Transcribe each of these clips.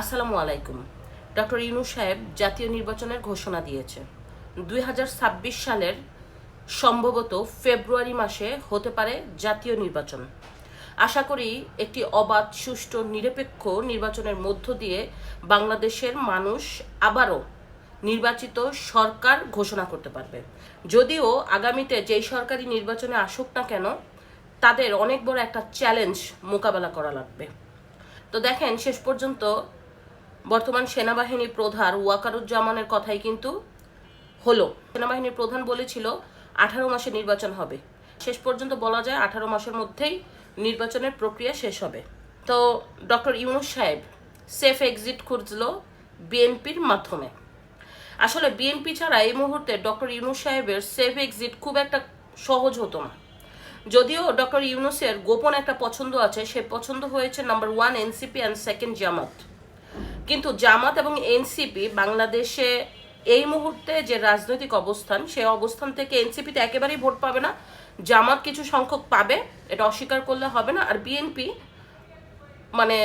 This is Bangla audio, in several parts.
আসসালামু আলাইকুম। ডক্টর ইনু সাহেব জাতীয় নির্বাচনের ঘোষণা দিয়েছে। দুই হাজার ছাব্বিশ সালের সম্ভবত ফেব্রুয়ারি মাসে হতে পারে জাতীয় নির্বাচন। আশা করি একটি অবাধ, সুষ্ঠু, নিরপেক্ষ নির্বাচনের মধ্য দিয়ে বাংলাদেশের মানুষ আবারও নির্বাচিত সরকার ঘোষণা করতে পারবে। যদিও আগামীতে যেই সরকারি নির্বাচনে আসুক না কেন, তাদের অনেক বড় একটা চ্যালেঞ্জ মোকাবেলা করা লাগবে। তো দেখেন, শেষ পর্যন্ত বর্তমান সেনাবাহিনী প্রধান ওয়াকারুজ্জামানের কথাই কিন্তু হলো। সেনাবাহিনীর প্রধান বলেছিল, আঠারো মাসে নির্বাচন হবে। শেষ পর্যন্ত বলা যায় আঠারো মাসের মধ্যেই নির্বাচনের প্রক্রিয়া শেষ হবে। তো ডক্টর ইউনুস সাহেব সেফ এক্সিট খুঁজলো বিএনপির মাধ্যমে। আসলে বিএনপি ছাড়া এই মুহূর্তে ডক্টর ইউনুস সাহেবের সেফ এক্সিট খুব একটা সহজ হতো না। যদিও ডক্টর ইউনুসের গোপন একটা পছন্দ আছে, সে পছন্দ হয়েছে number one NCP and second Jamaat. কিন্তু জামাত এবং এনসিপি বাংলাদেশে এই মুহূর্তে যে রাজনৈতিক অবস্থান, সেই অবস্থান থেকে এনসিপিতে একেবারেই ভোট পাবে না। জামাত কিছু সংখ্যক পাবে, এটা অস্বীকার করলে হবে না। আর বিএনপি মানে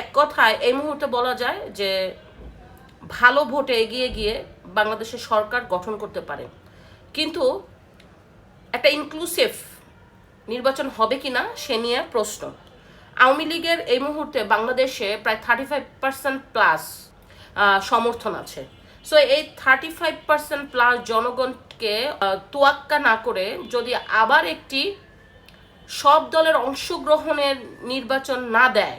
এক কথায় এই মুহূর্তে বলা যায় যে ভালো ভোটে এগিয়ে গিয়ে বাংলাদেশের সরকার গঠন করতে পারে। কিন্তু একটা ইনক্লুসিভ নির্বাচন হবে কিনা, সে নিয়ে প্রশ্ন। আওয়ামী লীগের এই মুহূর্তে বাংলাদেশে প্রায় থার্টি ফাইভ পার্সেন্ট প্লাস সমর্থন আছে। সো এই থার্টি ফাইভ পার্সেন্ট প্লাস জনগণকে তোয়াক্কা না করে যদি আবার একটি সব দলের অংশগ্রহণের নির্বাচন না দেয়,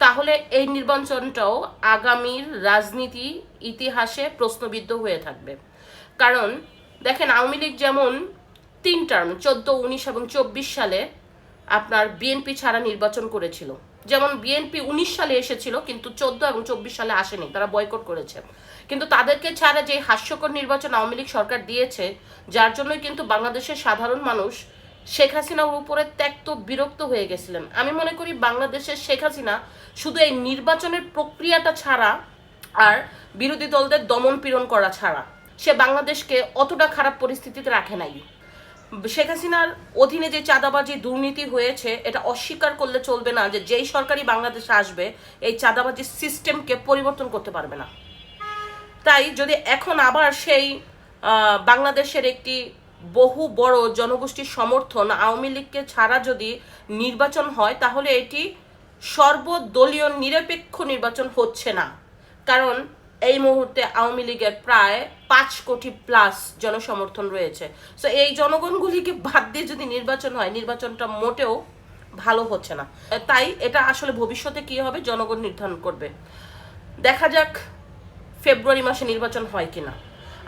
তাহলে এই নির্বাচনটাও আগামীর রাজনীতি ইতিহাসে প্রশ্নবিদ্ধ হয়ে থাকবে। কারণ, দেখেন আওয়ামী লীগ যেমন তিন টার্ম চোদ্দ, উনিশ এবং চব্বিশ সালে আপনার বিএনপি ছাড়া নির্বাচন করেছিল। যেমন বিএনপি উনিশ সালে এসেছিল, কিন্তু চোদ্দ এবং চব্বিশ সালে আসেনি, তারা বয়কট করেছে। কিন্তু তাদেরকে ছাড়া যে হাস্যকর নির্বাচন আওয়ামী লীগ সরকার দিয়েছে, যার জন্যই কিন্তু বাংলাদেশের সাধারণ মানুষ শেখ হাসিনার উপরে ত্যক্ত, বিরক্ত হয়ে গেছিলেন। আমি মনে করি বাংলাদেশের শেখ হাসিনা শুধু এই নির্বাচনের প্রক্রিয়াটা ছাড়া আর বিরোধী দলদের দমন পীড়ন করা ছাড়া, সে বাংলাদেশকে অতটা খারাপ পরিস্থিতিতে রাখে নাই। শেখ হাসিনার অধীনে যে চাঁদাবাজি দুর্নীতি হয়েছে, এটা অস্বীকার করলে চলবে না যে যেই সরকারি বাংলাদেশে আসবে, এই চাঁদাবাজি সিস্টেমকে পরিবর্তন করতে পারবে না। তাই যদি এখন আবার সেই বাংলাদেশের একটি বহু বড় জনগোষ্ঠীর সমর্থন আওয়ামী লীগকে ছাড়া যদি নির্বাচন হয়, তাহলে এটি সর্বদলীয় নিরপেক্ষ নির্বাচন হচ্ছে না। কারণ এই মুহূর্তে আওয়ামী লীগের প্রায় পাঁচ কোটি প্লাস জনসমর্থন রয়েছে। সো এই জনগণগুলিকে বাদ দিয়ে যদি নির্বাচন হয়, নির্বাচনটা মোটেও ভালো হচ্ছে না। তাই এটা আসলে ভবিষ্যতে কি হবে, জনগণ নির্ধারণ করবে। দেখা যাক ফেব্রুয়ারি মাসে নির্বাচন হয় কিনা।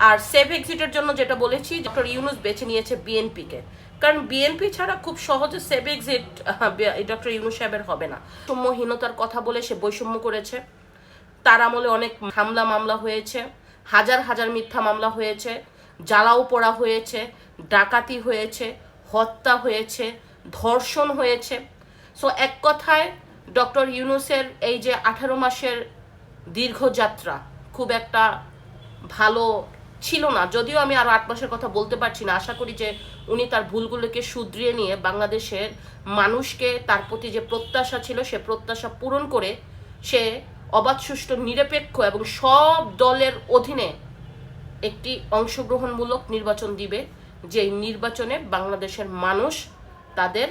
আর সেফ এক্সিটের জন্য যেটা বলেছি, ডক্টর ইউনুস বেছে নিয়েছে বিএনপিকে। কারণ বিএনপি ছাড়া খুব সহজে সেফ এক্সিট ডক্টর ইউনুস সাহেবের হবে না। বৈষম্যহীনতার কথা বলে সে বৈষম্য করেছে। তার আমলে অনেক হামলা মামলা হয়েছে, হাজার হাজার মিথ্যা মামলা হয়েছে, জ্বালাও পোড়া হয়েছে, ডাকাতি হয়েছে, হত্যা হয়েছে, ধর্ষণ হয়েছে। সো এক কথায়, ডক্টর ইউনুসের এই যে আঠারো মাসের দীর্ঘ যাত্রা খুব একটা ভালো ছিল না। যদিও আমি আরও আট মাসের কথা বলতে পারছি না। আশা করি যে উনি তার ভুলগুলোকে শুধরিয়ে নিয়ে বাংলাদেশের মানুষকে তার প্রতি যে প্রত্যাশা ছিল, সে প্রত্যাশা পূরণ করে সে অবাধ সুষ্ঠু নিরপেক্ষ এবং সব দলের অধীনে একটি অংশগ্রহণমূলক নির্বাচন দিবে যে নির্বাচনে বাংলাদেশের মানুষ তাদের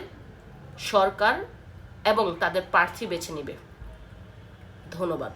সরকার এবং তাদের প্রার্থী বেছে নেবে। ধন্যবাদ।